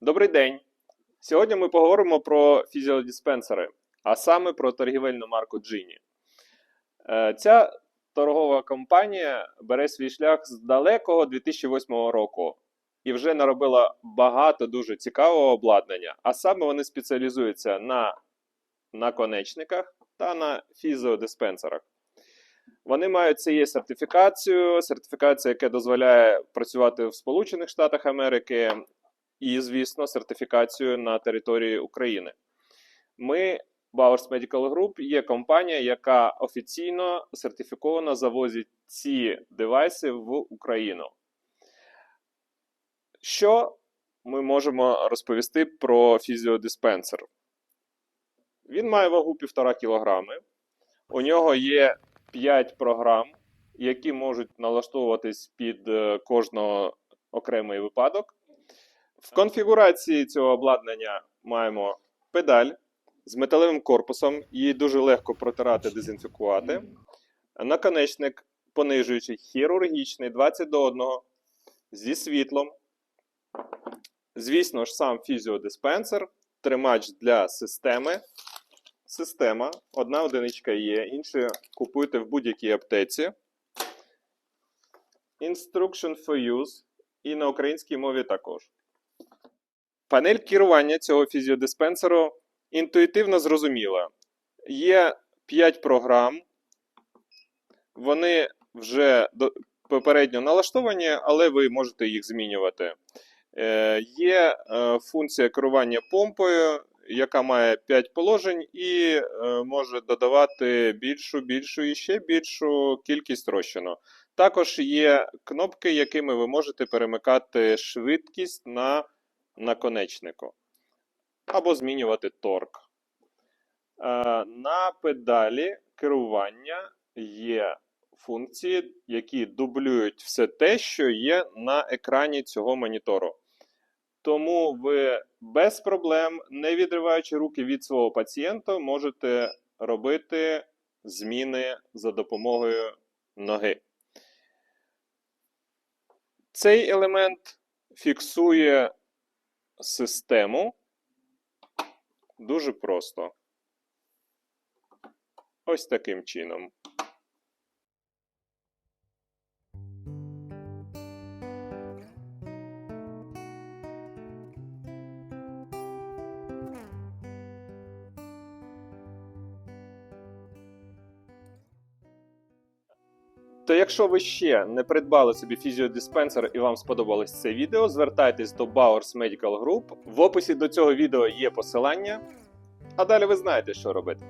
Добрий день! Сьогодні ми поговоримо про фізіодиспенсери, а саме про торгівельну марку Джині. Е, Ця торгова компанія бере свій шлях з далекого 2008 року і вже наробила багато дуже цікавого обладнання, а саме вони спеціалізуються на наконечниках та на фізіодиспенсерах. Вони мають CE сертифікацію, сертифікація, яка дозволяє працювати в Сполучених Штатах Америки, і, звісно, сертифікацію на території України. Ми, Bowers Medical Group, є компанія, яка офіційно сертифіковано завозить ці девайси в Україну. Що ми можемо розповісти про фізіодиспенсер? Він має вагу 1,5 кг. У нього є 5 програм, які можуть налаштовуватись під е, кожного окремий випадок. В конфігурації цього обладнання маємо педаль з металевим корпусом, її дуже легко протирати, дезінфікувати. Наконечник понижуючий хірургічний 20 до 1 зі світлом. Звісно ж, сам фізіодиспенсер, тримач для системи. Система, одна одиничка є, інші купуйте в будь-якій аптеці. Instruction for use і на українській мові також. Панель керування цього фізіодиспенсеру інтуїтивно зрозуміла. Є 5 програм, вони вже попередньо налаштовані, але ви можете їх змінювати. Е, Є е, функція керування помпою, яка має 5 положень і е, може додавати більшу, більшу і ще більшу кількість розчину. Також є кнопки, якими ви можете перемикати швидкість на наконечнику або змінювати торк. Е, На педалі керування є функції, які дублюють все те, що є на екрані цього монітору. Тому ви без проблем, не відриваючи руки від свого пацієнта, можете робити зміни за допомогою ноги. Цей елемент фіксує систему дуже просто. Ось таким чином. То якщо ви ще не придбали собі фізіодиспенсер і вам сподобалось це відео, звертайтесь до Bowers Medical Group. В описі до цього відео є посилання. А далі ви знаєте, що робити.